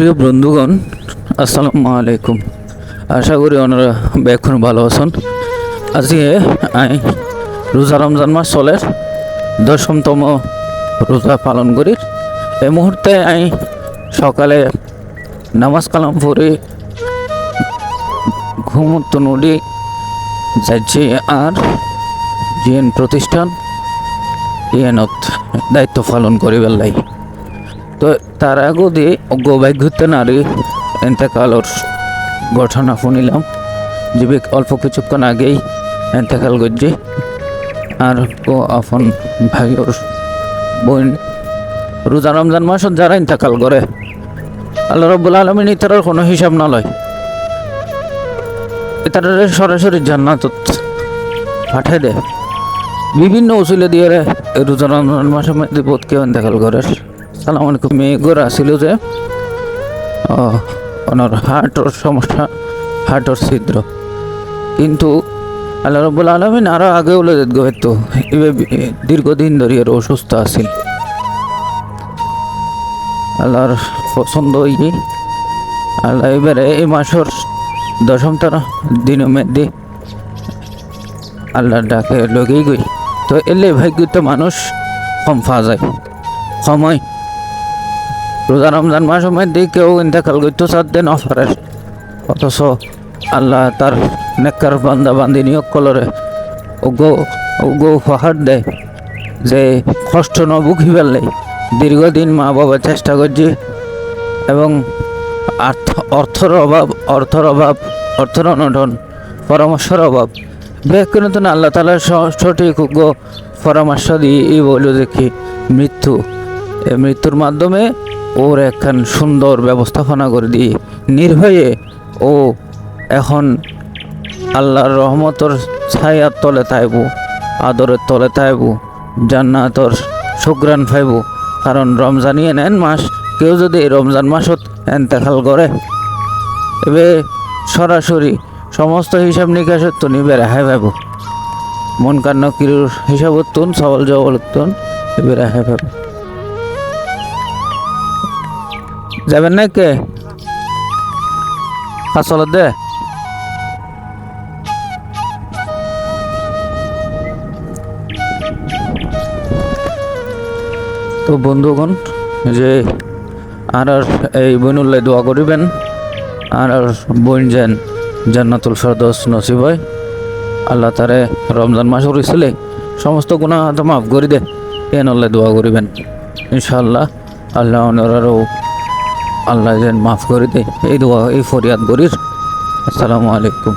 প্রিয় বন্ধুগণ, আসসালামু আলাইকুম। আশা করি ওনারা এখন ভালো আছেন। আজকে আই রোজা রমজান মাস চলে, দশমতম রোজা পালন করি। এই মুহূর্তে আই সকালে নামাজ কালাম পড়ে ঘুমন্ত নদী যাচ্ছি আর জিএন প্রতিষ্ঠান ইয়েনত দায়িত্ব পালন করি বেলাই তো তার আগে গৌভাগ্যতে নারী এন্তেকালর ঘটনা শুনিলাম। যে অল্প কিছুক্ষণ আগেই এন্তেকাল করছে আর আপন ভাইয়ের বোন রোজা রমজান মাসত যারা ইন্তেকাল করে, আল্লাহ রব্বুল আলমিন ইতার কোনো হিসাব না লয়। ইতার সরাসরি জান্নাতত পাঠাই দেয়। বিভিন্ন উসুলে দিয়ে রোজা রমজান মাসের মধ্যে বোধ কেউ ইন্তেকাল করে। সালাম আলাইকুম। মেয়ে গোরা ছিল যে ওনার হার্টর সমস্যা হার্টর ছিদ্র। কিন্তু আল্লাহ রব্বুল আলমিন আরও আগে বলে গো তো দীর্ঘদিন ধরে আর অসুস্থ আছিল আল্লাহর পছন্দ হই আল্লাহ এবারে এই মাসের দশমটার দিন মধ্যে আল্লাহর ডাকে লগেই গই। তো এলে ভাগ্যত মানুষ কম পাওয়া যায়। সময় রোজা রমজান মাসের মধ্যে কেউ ইন্তেকাল করতে চাচ্ছে অফারের অথচ আল্লাহ তার নেকর বান্দা বান্দি নিয়োগ কলরে ওগো উপহার দেয় যে কষ্ট ন বুকি ফেললে দীর্ঘদিন মা বাবা চেষ্টা করছে এবং অর্থর অভাব অর্থর অভাব, অর্থর অনটন, পরামর্শের অভাব। বেকুন তো আল্লাহ তালা সঠিক পরামর্শ দিয়ে এই বলল কি, মৃত্যু এই মৃত্যুর মাধ্যমে ওর একখান সুন্দর ব্যবস্থাপনা করে দিয়ে নির্ভয়ে ও এখন আল্লাহর রহমতর ছায়ার তলে তাইব, আদরের তলে তাইব, জান্নাতর সুগ্রান ফাইব কারণ রমজানিয়ে নেন মাস, কেউ যদি রমজান মাসত এন্তেকাল করে, এবে সরাসরি সমস্ত হিসাব নিকাশত তো নিবে রেহাই পাইব। মন কান্ন, কিরুর হিসাবত তুন সবল জবল তুন, এবে রেহাই যাবেন না কে? আসল দে। তো বন্ধুগণ, যে আর আর এই বইনুল্লাই দোয়া করিবেন, আর আর বইন যেন জান্নাতুল ফেরদৌস নসিব হয়। আল্লাহ তারে রমজান মাস করেছিলে, সমস্ত গুণা মাফ করে দে। এ দোয়া করিবেন। ইনশাআল্লাহ, আল্লাহ ওনারারও আল্লাহ মাফ করে দেয়। এই দোয়া এই ফরিয়াদ করিস। আসসালামু আলাইকুম।